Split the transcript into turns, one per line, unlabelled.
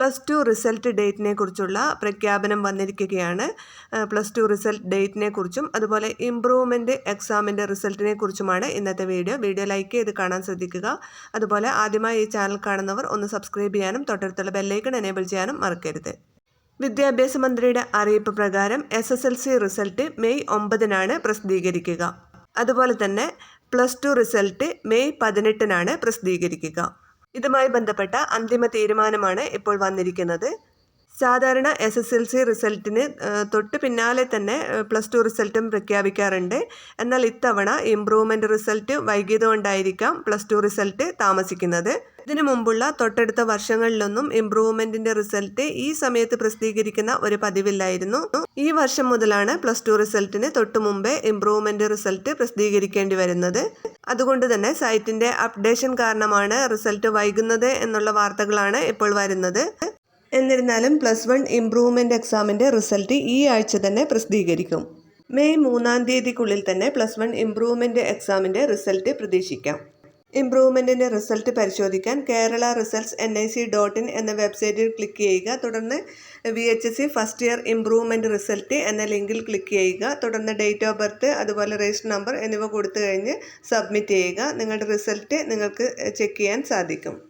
Plus two result ഡേറ്റിനെ കുറിച്ചുള്ള പ്രഖ്യാപനം വന്നിരിക്കുകയാണ്. പ്ലസ് ടു റിസൾട്ട് ഡേറ്റിനെ കുറിച്ചും അതുപോലെ ഇംപ്രൂവ്മെന്റ് എക്സാമിന്റെ റിസൾട്ടിനെ കുറിച്ചുമാണ് ഇന്നത്തെ വീഡിയോ. വീഡിയോ ലൈക്ക് ചെയ്ത് കാണാൻ ശ്രദ്ധിക്കുക. അതുപോലെ ആദ്യമായി ഈ ചാനൽ കാണുന്നവർ ഒന്ന് സബ്സ്ക്രൈബ് ചെയ്യാനും തൊട്ടടുത്തുള്ള ബെല്ലൈക്കൺ എനേബിൾ ചെയ്യാനും മറക്കരുത്. വിദ്യാഭ്യാസ മന്ത്രിയുടെ അറിയിപ്പ് പ്രകാരം S S L C result May ഒമ്പതിനാണ് പ്രസിദ്ധീകരിക്കുക. അതുപോലെ തന്നെ പ്ലസ് ടു റിസൾട്ട് മെയ് പതിനെട്ടിനാണ് പ്രസിദ്ധീകരിക്കുക. ഇതുമായി ബന്ധപ്പെട്ട അന്തിമ തീരുമാനമാണ് ഇപ്പോൾ വന്നിരിക്കുന്നത്. സാധാരണ എസ് എസ് എൽ സി റിസൾട്ടിന് തൊട്ട് പിന്നാലെ തന്നെ പ്ലസ് ടു റിസൾട്ടും പ്രഖ്യാപിക്കാറുണ്ട്. എന്നാൽ ഇത്തവണ ഇംപ്രൂവ്മെന്റ് റിസൾട്ട് വൈകിയതുകൊണ്ടായിരിക്കാം പ്ലസ് ടു റിസൾട്ട് താമസിക്കുന്നത്. ഇതിനു മുമ്പുള്ള തൊട്ടടുത്ത വർഷങ്ങളിലൊന്നും ഇംപ്രൂവ്മെന്റിന്റെ റിസൾട്ട് ഈ സമയത്ത് പ്രസിദ്ധീകരിക്കുന്ന ഒരു പതിവില്ലായിരുന്നു. ഈ വർഷം മുതലാണ് പ്ലസ് ടു റിസൾട്ടിന് തൊട്ടു മുമ്പേ ഇംപ്രൂവ്മെന്റ് റിസൾട്ട് പ്രസിദ്ധീകരിക്കേണ്ടി വരുന്നത്. അതുകൊണ്ട് തന്നെ സൈറ്റിന്റെ അപ്ഡേഷൻ കാരണമാണ് റിസൾട്ട് വൈകുന്നത് എന്നുള്ള വാർത്തകളാണ് ഇപ്പോൾ വരുന്നത്. എന്നിരുന്നാലും പ്ലസ് വൺ ഇംപ്രൂവ്മെന്റ് എക്സാമിന്റെ റിസൾട്ട് ഈ ആഴ്ച തന്നെ പ്രസിദ്ധീകരിക്കും. മെയ് മൂന്നാം തീയതിക്കുള്ളിൽ തന്നെ പ്ലസ് വൺ ഇംപ്രൂവ്മെന്റ് എക്സാമിന്റെ റിസൾട്ട് പ്രതീക്ഷിക്കാം. ഇംപ്രൂവ്മെന്റിന്റെ റിസൾട്ട് പരിശോധിക്കാൻ Kerala results N I C dot in എന്ന വെബ്സൈറ്റിൽ ക്ലിക്ക് ചെയ്യുക. തുടർന്ന് V H S C first year improvement result എന്ന ലിങ്കിൽ ക്ലിക്ക് ചെയ്യുക. തുടർന്ന് ഡേറ്റ് ഓഫ് ബർത്ത് അതുപോലെ രജിസ്റ്റർ നമ്പർ എന്നിവ കൊടുത്തു കഴിഞ്ഞ് സബ്മിറ്റ് ചെയ്യുക. നിങ്ങളുടെ റിസൾട്ട് നിങ്ങൾക്ക് ചെക്ക് ചെയ്യാൻ സാധിക്കും.